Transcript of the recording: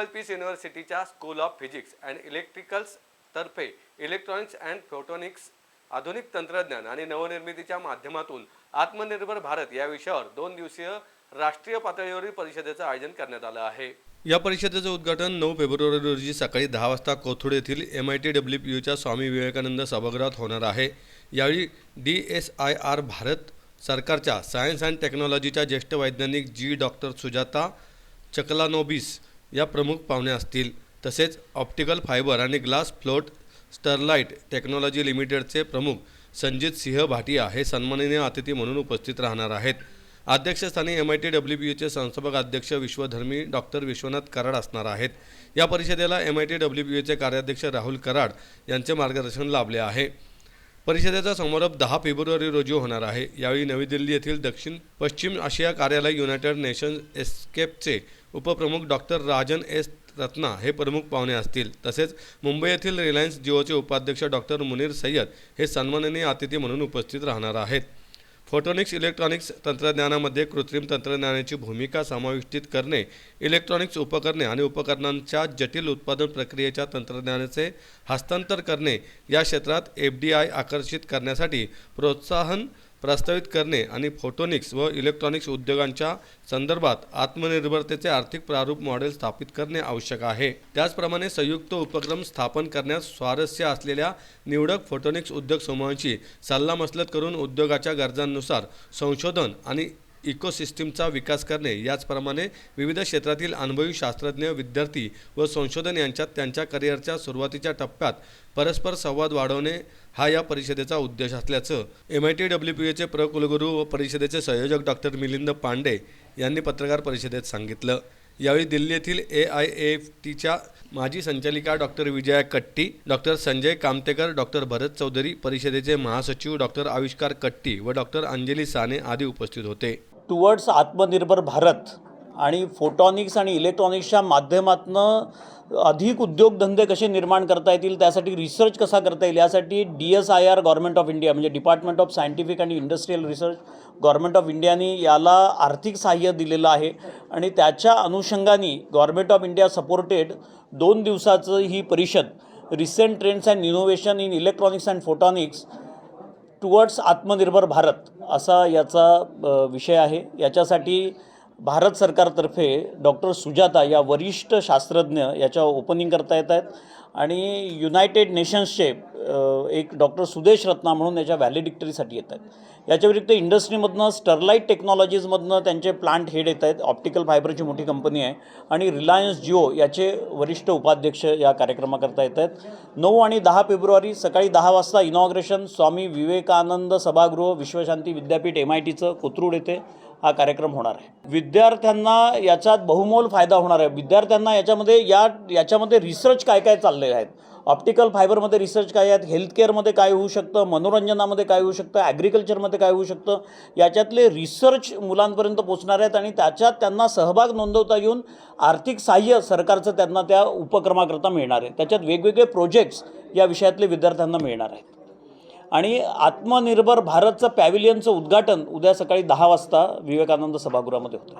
Nobel peace युनिव्हर्सिटीच्या school of physics and electricals तर्फे electronics and photonics आधुनिक तंत्रज्ञान आणि नवनिर्मितीच्या माध्यमातून आत्मनिर्भर भारत या विषयावर दोन दिवसीय राष्ट्रीय पातळीवरील परिषदेचं आयोजन करण्यात आलं आहे. या परिषदेचं उद्घाटन नऊ फेब्रुवारी रोजी सकाळी दहा वाजता कोथरूड येथील M I T W P यूच्या Swami Vivekananda सभागृहात होणार आहे. यावेळी D S I R Bharat सरकारच्या सायन्स अँड टेक्नॉलॉजीच्या ज्येष्ठ वैज्ञानिक जी डॉक्टर सुजाता चकलानोबिस या प्रमुख पाहुण्या असतील. तसेच ऑप्टिकल फायबर आणि ग्लास फ्लोट स्टरलाइट टेक्नॉलॉजी लिमिटेडचे प्रमुख संजित सिंह भाटिया हे सन्माननीय अतिथी म्हणून उपस्थित राहणार आहेत. अध्यक्षस्थानी M I T W B यूचे संस्थापक अध्यक्ष विश्वधर्मी डॉक्टर विश्वनाथ कराड असणार आहेत. या परिषदेला M I T W B यूचे कार्याध्यक्ष राहुल कराड यांचे मार्गदर्शन लाभले आहे. परिषदेचा समारोप दहा फेब्रुवारी रोजी होणार आहे. यावेळी नवी दिल्ली येथील दक्षिण पश्चिम आशिया कार्यालय युनायटेड नेशन्स एस्केपचे उपप्रमुख डॉक्टर राजन एस. रत्ना हे प्रमुख पाहुणे असतील. तसेच मुंबई येथील रिलायन्स जिओचे उपाध्यक्ष डॉक्टर मुनीर सय्यद हे सन्माननीय अतिथी म्हणून उपस्थित राहणार आहेत. फोटोनिक्स इलेक्ट्रॉनिक्स तंत्रज्ञानामध्ये कृत्रिम तंत्रज्ञानाची भूमिका समाविष्टित करणे इलेक्ट्रॉनिक्स उपकरणे आणि उपकरणांच्या जटिल उत्पादन प्रक्रियेच्या तंत्रज्ञानाचे हस्तांतर करणे या क्षेत्रात एफ डी आय आकर्षित करण्यासाठी प्रोत्साहन प्रस्तावित करणे आणि फोटोनिक्स व इलेक्ट्रॉनिक्स उद्योगांच्या संदर्भात आत्मनिर्भरतेचे आर्थिक प्रारूप मॉडेल स्थापित करणे आवश्यक आहे. त्याचप्रमाणे संयुक्त उपक्रम स्थापन करण्यास स्वारस्य असलेल्या निवडक फोटोनिक्स उद्योग समूहांची सल्लामसलत करून उद्योगाच्या गरजांनुसार संशोधन आणि इकोसिस्टीमचा विकास करणे याचप्रमाणे विविध क्षेत्रातील अनुभवी शास्त्रज्ञ विद्यार्थी व संशोधन यांच्यात त्यांच्या करिअरच्या सुरुवातीच्या टप्प्यात परस्पर संवाद वाढवणे हा या परिषदेचा उद्देश असल्याचं M I T W P एचे प्रकुलगुरू व परिषदेचे संयोजक डॉक्टर मिलिंद पांडे यांनी पत्रकार परिषदेत सांगितलं. यावेळी दिल्ली येथील ए आय एफ टीच्या माजी संचालिका doctor Vijaya Katti doctor Sanjay Kamtekar doctor Bharat Chaudhari परिषदेचे महासचिव डॉक्टर आविष्कार कट्टी व डॉक्टर अंजली साने आदी उपस्थित होते. टुवर्ड्स आत्मनिर्भर भारत आणि फोटॉनिक्स आणि इलेक्ट्रॉनिक्सच्या माध्यमातनं अधिक उद्योगधंदे कसे निर्माण करता येतील त्यासाठी रिसर्च कसा करता येईल यासाठी D S I R government of India म्हणजे डिपार्टमेंट ऑफ सायंटिफिक आणि इंडस्ट्रीयल रिसर्च गव्हर्नमेंट ऑफ इंडियाने याला आर्थिक सहाय्य दिलेलं आहे. आणि त्याच्या अनुषंगाने गव्हर्नमेंट ऑफ इंडिया सपोर्टेड दोन दिवसाचं ही परिषद recent trends and innovation in electronics and photonics towards Atmanirbhar Bharat असा याचा विषय आहे. याच्यासाठी भारत सरकारतर्फे डॉक्टर सुजाता या वरिष्ठ शास्त्रज्ञ याच्या ओपनिंग करता येत आहेत आणि युनायटेड नेशन्सचे एक डॉक्टर सुदेश रत्ना म्हणून याच्या व्हॅलिडिक्टरीसाठी येत आहेत. याच्या व्यतिरिक्त इंडस्ट्रीमधनं स्टरलाईट टेक्नॉलॉजीजमधनं त्यांचे प्लांट हेड येत आहेत. ऑप्टिकल फायबरची मोठी कंपनी आहे. आणि रिलायन्स जिओ याचे वरिष्ठ उपाध्यक्ष या कार्यक्रमाकरता येत आहेत. नऊ आणि दहा फेब्रुवारी सकाळी दहा वाजता इनॉग्रेशन स्वामी विवेकानंद सभागृह विश्वशांती विद्यापीठ एम आय टीचं कोथरूड येथे हा कार्यक्रम होणार आहे. विद्यार्थ्यांना याच्यात बहुमोल फायदा होणार आहे. विद्यार्थ्यांना याच्यामध्ये या याच्यामध्ये रिसर्च काय काय चाललेले आहेत ऑप्टिकल फायबरमध्ये रिसर्च काय आहेत? हेल्थकेअरमध्ये काय होऊ शकतं? मनोरंजनामध्ये काय होऊ शकतं? ॲग्रिकल्चरमध्ये काय होऊ शकतं? याच्यातले रिसर्च मुलांपर्यंत पोचणार आहेत आणि त्याच्यात त्यांना सहभाग नोंदवता येऊन आर्थिक सहाय्य सरकारचं त्यांना त्या उपक्रमाकरता मिळणार आहे. त्याच्यात वेगवेगळे प्रोजेक्ट्स या विषयातले विद्यार्थ्यांना मिळणार आहेत. आणि आत्मनिर्भर भारतचं पॅव्हिलियनचं उद्घाटन उद्या सकाळी दहा वाजता विवेकानंद सभागृहामध्ये होतं.